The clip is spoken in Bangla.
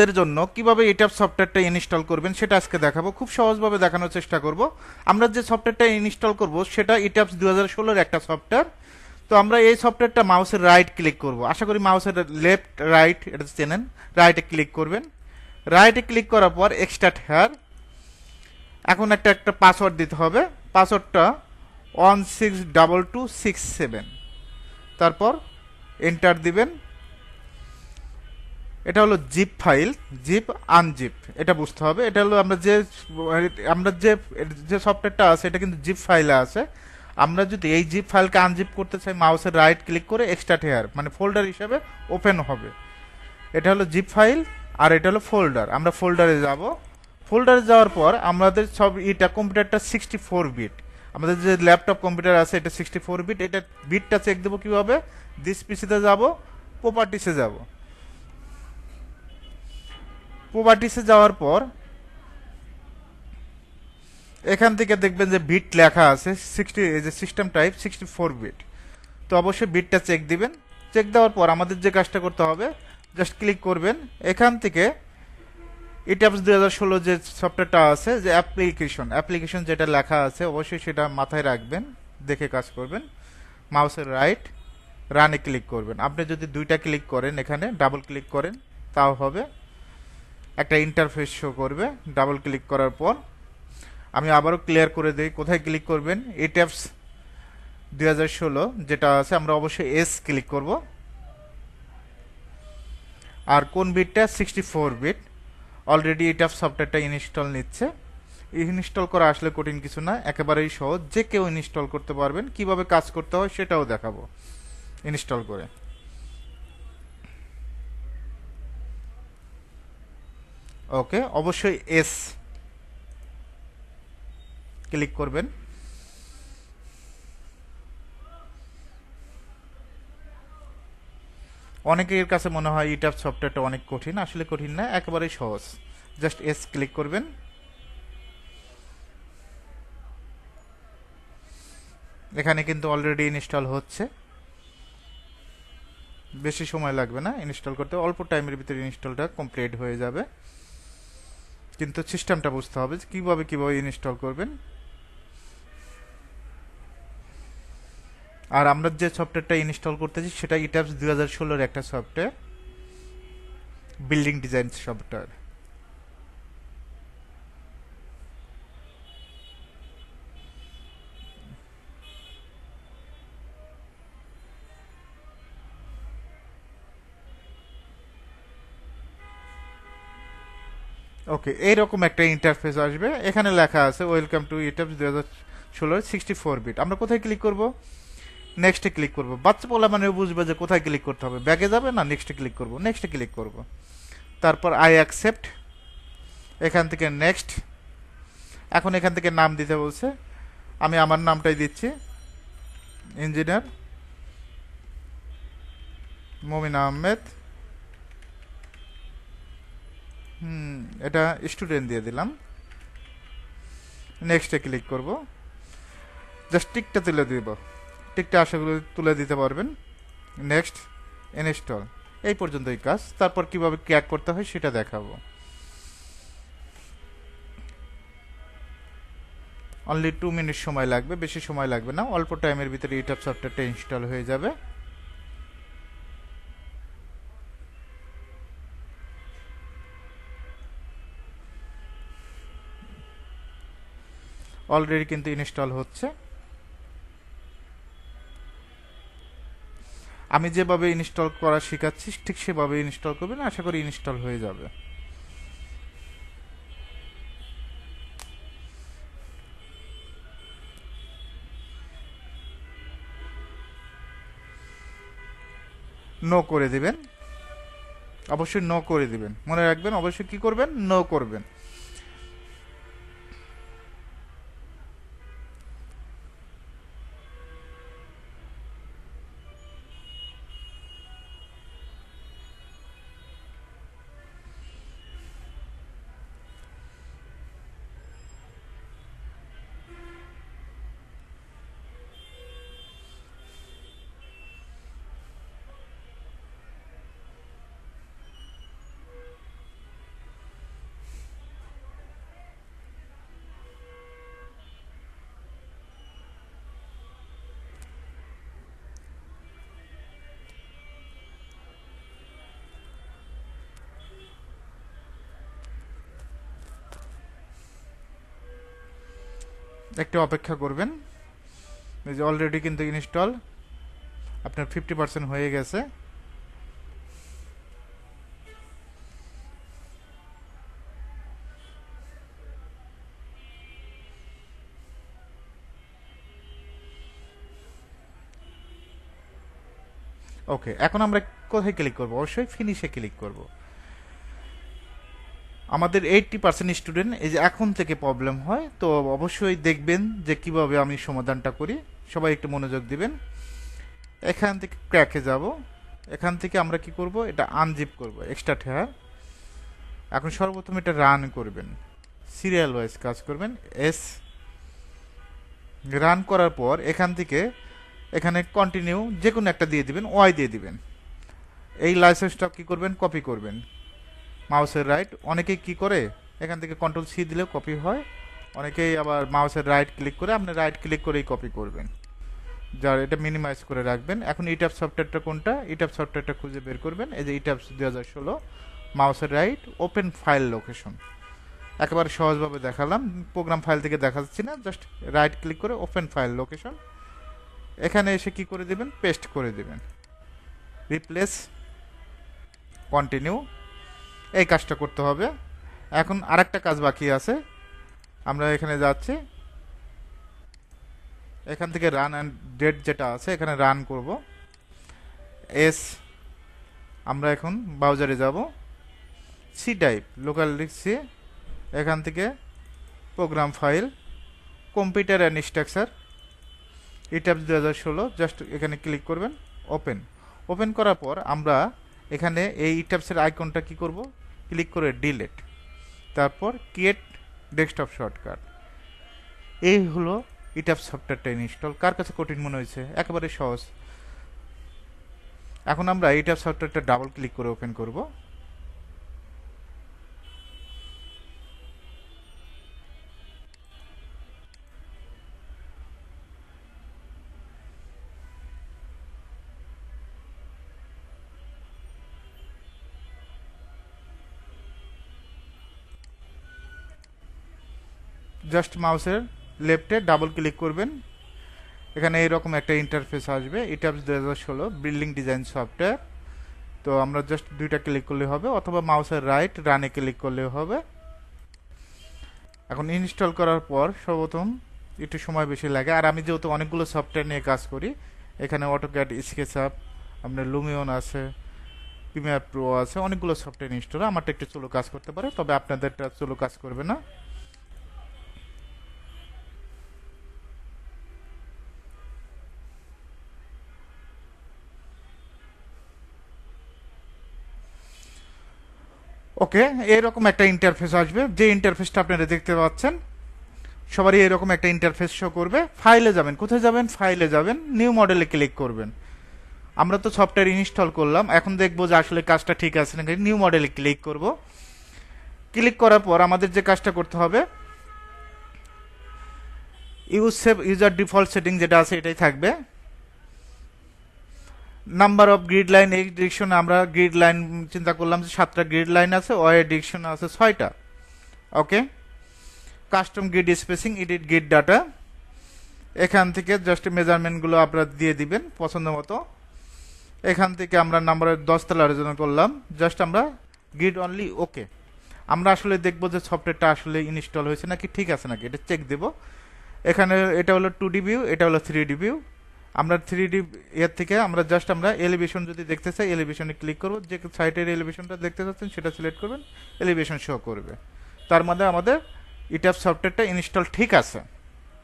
দের জন্য কীভাবে এটাপ সফটওয়্যারটা ইনস্টল করবেন সেটা আজকে দেখাবো। খুব সহজভাবে দেখানোর চেষ্টা করব। আমরা যে সফটওয়্যারটা ইনস্টল করব, সেটা ইটাপস দু হাজার ষোলোর একটা সফটওয়্যার তো আমরা এই সফটওয়্যারটা মাউসের রাইট ক্লিক করব। আশা করি মাউসের লেফট রাইট এটা চেনেন? রাইটে ক্লিক করবেন। রাইটে ক্লিক করার পর এক্সট্রাট হেয়ার এখন একটা একটা পাসওয়ার্ড দিতে হবে। পাসওয়ার্ডটা one six double two six seven তারপর এন্টার দিবেন। এটা হলো জিপ ফাইল জিপ আনজিপ এটা বুঝতে হবে। এটা হলো আমরা যে আমরা যে যে সফটওয়্যারটা আছে, এটা কিন্তু জিপ ফাইলে আছে। আমরা যদি এই জিপ ফাইলকে আনজিপ করতে চাই মাউসের রাইট ক্লিক করে এক্সট্রা হেয়ার মানে ফোল্ডার হিসেবে ওপেন হবে। এটা হলো জিপ ফাইল আর এটা হলো ফোল্ডার আমরা ফোল্ডারে যাব। ফোল্ডারে যাওয়ার পর আমাদের সব এটা কম্পিউটারটা সিক্সটি ফোর বিট আমাদের যে ল্যাপটপ কম্পিউটার আছে, এটা সিক্সটি ফোর বিট এটা বিটটা চেক দেবো কীভাবে? দিস পিসিতে যাব প্রপার্টিসে যাব। প্রপার্টিসে যাওয়ার পর এখান থেকে দেখবেন যে বিট লেখা আছে সিক্সটি যে system type sixty four bit তো অবশ্যই বিটটা চেক দিবেন। চেক দেওয়ার পর আমাদের যে কাজটা করতে হবে জাস্ট ক্লিক করবেন। এখান থেকে ইটাপস দুই হাজার ষোলো যে সফটওয়্যারটা আছে, যে অ্যাপ্লিকেশন অ্যাপ্লিকেশন যেটা লেখা আছে, অবশ্যই সেটা মাথায় রাখবেন, দেখে কাজ করবেন। মাউসের রাইট রানে ক্লিক করবেন। আপনি যদি দুইটা ক্লিক করেন এখানে ডাবল ক্লিক করেন, তাও হবে। একটা ইন্টারফেস শো করবে ডাবল ক্লিক করার পর। আমি আবারও ক্লিয়ার করে দিই, কোথায় ক্লিক করবেন? দুই হাজার ষোলো, যেটা আছে, আমরা অবশ্যই এস ক্লিক করব। আর কোন বিটটা সিক্সটি ফোর বিট অলরেডি এই সফটওয়্যারটা ইনস্টল নিচ্ছে। ইনস্টল করা আসলে কঠিন কিছু না, একেবারেই সহজ। যে কেউ ইনস্টল করতে পারবেন। কীভাবে কাজ করতে হয় সেটাও দেখাবো ইনস্টল করে। ওকে, অবশ্যই এস ক্লিক করবেন। অনেকের কাছে মনে হয় ইটাপ সফটওয়্যারটা অনেক কঠিন, আসলে কঠিন না, একেবারেই সহজ। জাস্ট এস ক্লিক করবেন। এখানে কিন্তু অলরেডি ইনস্টল হচ্ছে। বেশি সময় লাগবে না ইনস্টল করতে, অল্প টাইমের ভিতরে ইনস্টলটা কমপ্লিট হয়ে যাবে। কিন্তু সিস্টেমটা বুঝতে হবে যে কীভাবে কীভাবে ইনস্টল করবেন। আর আমরা যে সফটওয়্যারটা ইনস্টল করতেছি, সেটা ইটাপস দু হাজার ষোলোর একটা software, building design software. Okay এইরকম একটা ইন্টারফেস আসবে। এখানে লেখা আছে ওয়েলকাম টু ইটাপস দুই হাজার ষোলোর সিক্সটি ফোর বিট আমরা কোথায় ক্লিক করব? নেক্সটে ক্লিক করব। বাচ্চা বলা মানে বুঝবে যে কোথায় ক্লিক করতে হবে। ব্যাগে যাবে না? নেক্সটে ক্লিক করব। নেক্সটে ক্লিক করব। তারপর আই অ্যাকসেপ্ট এখান থেকে নেক্সট এখন এখান থেকে নাম দিতে বলছে। আমি আমার নামটাই দিচ্ছি। ইঞ্জিনিয়ার মমিন আহমেদ। হুম, এটা স্টুডেন্ট দিয়ে দিলাম। নেক্সটে ক্লিক করব। জাস্ট টিকটা তুলে দিব। টিকটা আশা করি তুলে দিতে পারবেন। নেক্সট ইনস্টল এই পর্যন্তই কাজ। তারপর কীভাবে ক্র্যাক করতে হয় সেটা দেখাবো। অনলি টু মিনিট সময় লাগবে, বেশি সময় লাগবে না। অল্প টাইমের ভিতরে ইউটিউব সফটওয়্যারটা ইনস্টল হয়ে যাবে। অলরেডি কিন্তু ইনস্টল হচ্ছে। আমি যেভাবে ইনস্টল করা শেখাচ্ছি, ঠিক সেভাবে ইনস্টল করবেন, আশা করি ইনস্টল হয়ে যাবে। নো করে দিবেন। অবশ্যই নো করে দিবেন। মনে রাখবেন, অবশ্যই কি করবেন? নো করবেন। একটু অপেক্ষা করবেন। এই যে অলরেডি কিন্তু ইনস্টল আপনার ফিফটি পার্সেন্ট হয়ে গেছে। ওকে এখন আমরা কোথায় ক্লিক করব? অবশ্যই ফিনিশে ক্লিক করব। আমাদের এইটটি পার্সেন্ট স্টুডেন্ট এই যে এখন থেকে প্রবলেম হয়, তো অবশ্যই দেখবেন যে কীভাবে আমি সমাধানটা করি। সবাই একটু মনোযোগ দিবেন। এখান থেকে ক্র্যাকে যাব। এখান থেকে আমরা কি করব? এটা আনজিপ করব এক্সট্রা ঠেয়ার এখন সর্বপ্রথম এটা রান করবেন। সিরিয়াল ওয়াইজ কাজ করবেন এস রান করার পর এখান থেকে এখানে কন্টিনিউ যে কোনো একটা দিয়ে দিবেন ওয়াই দিয়ে দিবেন। এই লাইসেন্সটা কি করবেন? কপি করবেন। মাউসের রাইট অনেকেই কি করে? এখান থেকে কন্ট্রোল সি দিলেও কপি হয়। অনেকেই আবার মাউসের রাইট ক্লিক করে আপনি রাইট ক্লিক করেই কপি করবেন। যার এটা মিনিমাইজ করে রাখবেন। এখন ইটাপ সফটওয়্যারটা কোনটা? ইটাপ সফটওয়্যারটা খুঁজে বের করবেন। এই যে ইটাপ দু হাজার ষোলো, মাউসের রাইট ওপেন ফাইল লোকেশন একেবারে সহজভাবে দেখালাম। প্রোগ্রাম ফাইল থেকে দেখা যাচ্ছে না জাস্ট রাইট ক্লিক করে ওপেন ফাইল লোকেশন এখানে এসে কি করে দেবেন? পেস্ট করে দেবেন। রিপ্লেস কন্টিনিউ এই কাজটা করতে হবে। এখন আরেকটা কাজ বাকি আছে। আমরা এখানে যাচ্ছি। এখান থেকে রান অ্যান্ড ডেট যেটা আছে, এখানে রান করব। এস আমরা এখন ব্রাউজারে যাব। সি টাইপ লোকাল লিখছি। এখান থেকে program file computer and structure ETABS দু হাজার ষোলো জাস্ট এখানে ক্লিক করবেন ওপেন ওপেন করার পর আমরা এখানে এই ইটাপসের আইকনটা কি করব? ক্লিক করে ডিলেট। তারপর ক্রিয়েট ডেস্কটপ শর্টকাট। এই হলো ইটাপ সফটওয়্যারটা ইনস্টল। কার কাছে কঠিন মনে হয়েছে? একেবারে সহজ। এখন আমরা ইটাপ সফটওয়্যারটা ডাবল ক্লিক করে ওপেন করব। জাস্ট মাউসের লেফটে ডাবল ক্লিক করবেন। এখানে এইরকম একটা ইন্টারফেস আসবে। ইটাপস দু হাজার ষোলো বিল্ডিং ডিজাইন সফটওয়্যার তো আমরা জাস্ট দুইটা ক্লিক করলে হবে, অথবা মাউসের রাইট রানে ক্লিক করলেও হবে। এখন ইনস্টল করার পর সর্বপ্রথম একটু সময় বেশি লাগে। আর আমি যেহেতু অনেকগুলো সফটওয়্যার নিয়ে কাজ করি, এখানে অটোক্যাড স্কেচ আপ আপনার লুমিয়ন আছে প্রিমিয়ার প্রো আছে, অনেকগুলো সফটওয়্যার ইনস্টল আমারটা একটু চলো কাজ করতে পারে, তবে আপনাদেরটা চলো কাজ করবে না। ওকে, এরকম একটা ইন্টারফেস আসবে। যে ইন্টারফেসটা আপনারা দেখতে পাচ্ছেন, সবারই এরকম একটা ইন্টারফেস শো করবে। ফাইলে যাবেন। কোথায় যাবেন? ফাইলে যাবেন। নিউ মডেলে ক্লিক করবেন। আমরা তো সফটওয়্যার ইনস্টল করলাম। এখন দেখব যে আসলে কাজটা ঠিক আছে নাকি। নিউ মডেলে ক্লিক করব। ক্লিক করার পর আমাদের যে কাজটা করতে হবে use save user default setting যেটা আছে এটাই থাকবে। নাম্বার অফ গ্রিড লাইন এই ডিরেকশনে আমরা গ্রিড লাইন চিন্তা করলাম যে সাতটা গ্রিড লাইন আছে ওয়াই ডিরেকশনে আছে ছয়টা। Okay? Custom grid spacing edit grid data. এখান থেকে জাস্ট মেজারমেন্টগুলো আপনারা দিয়ে দিবেন পছন্দ মতো। এখান থেকে আমরা নাম্বারের দশতলা আলোচনা করলাম, জাস্ট আমরা গ্রিড অনলি, ওকে। আমরা আসলে দেখব যে সফটওয়্যারটা আসলে ইনস্টল হয়েছে নাকি ঠিক আছে নাকি, এটা চেক দেব। এখানে এটা হলো টু ডি ভিউ এটা হলো থ্রি ডি ভিউ আমরা থ্রি ডি ইয়ার থেকে আমরা জাস্ট আমরা এলিভেশন যদি দেখতে চাই এলিভেশনে ক্লিক করব। যে সাইটের এলিভেশনটা দেখতে চাচ্ছেন, সেটা সিলেক্ট করবেন। এলিভেশন শো করবে। তার মধ্যে আমাদের ইটাপ সফটওয়্যারটা ইনস্টল ঠিক আছে।